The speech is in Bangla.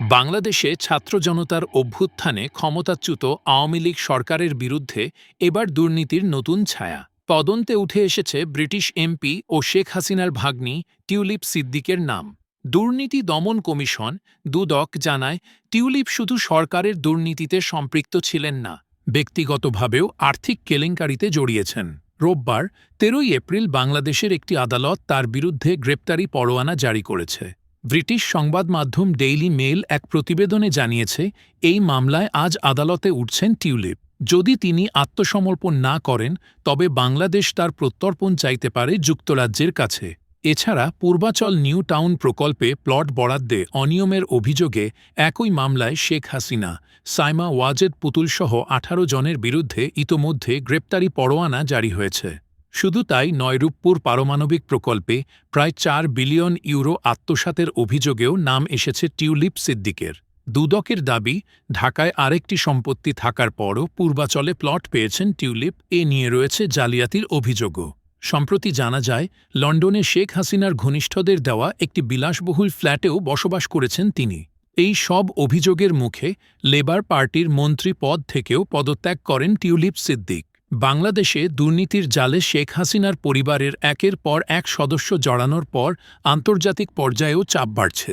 বাংলাদেশে ছাত্র জনতার অভ্যুত্থানে ক্ষমতাচ্যুত আওয়ামী লীগ সরকারের বিরুদ্ধে এবার দুর্নীতির নতুন ছায়া। তদন্তে উঠে এসেছে ব্রিটিশ এমপি ও শেখ হাসিনার ভাগ্নি টিউলিপ সিদ্দিকের নাম। দুর্নীতি দমন কমিশন দুদক জানায়, টিউলিপ শুধু সরকারের দুর্নীতিতে সম্পৃক্ত ছিলেন না, ব্যক্তিগতভাবেও আর্থিক কেলেঙ্কারিতে জড়িয়েছেন। রোববার তেরোই এপ্রিল বাংলাদেশের একটি আদালত তার বিরুদ্ধে গ্রেপ্তারি পরোয়ানা জারি করেছে। ব্রিটিশ সংবাদ মাধ্যম ডেইলি মেল এক প্রতিবেদনে জানিয়েছে, এই মামলায় আজ আদালতে উঠছেন টিউলিপ। যদি তিনি আত্মসমর্পণ না করেন, তবে বাংলাদেশ তার প্রত্যর্পণ চাইতে পারে যুক্তরাজ্যের কাছে। এছাড়া, পূর্বাচল নিউ টাউন প্রকল্পে প্লট বরাদ্দে অনিয়মের অভিযোগে একই মামলায় শেখ হাসিনা, সাইমা ওয়াজেদ পুতুলসহ আঠারো জনের বিরুদ্ধে ইতোমধ্যে গ্রেপ্তারি পরোয়ানা জারি হয়েছে। শুধু তাই নয়রূপপুর পারমাণবিক প্রকল্পে প্রায় চার বিলিয়ন ইউরো আত্মসাতের অভিযোগেও নাম এসেছে টিউলিপ সিদ্দিকের। দুদকের দাবি, ঢাকায় আরেকটি সম্পত্তি থাকার পরও পূর্বাচলে প্লট পেয়েছেন টিউলিপ, এ নিয়ে রয়েছে জালিয়াতির অভিযোগও। সম্প্রতি জানা যায়, লন্ডনে শেখ হাসিনার ঘনিষ্ঠদের দেওয়া একটি বিলাসবহুল ফ্ল্যাটেও বসবাস করেছেন তিনি। এই সব অভিযোগের মুখে লেবার পার্টির মন্ত্রী পদ থেকেও পদত্যাগ করেন টিউলিপ সিদ্দিক। বাংলাদেশে দুর্নীতির জালে শেখ হাসিনার পরিবারের একের পর এক সদস্য জড়ানোর পর আন্তর্জাতিক পর্যায়েও চাপ বাড়ছে।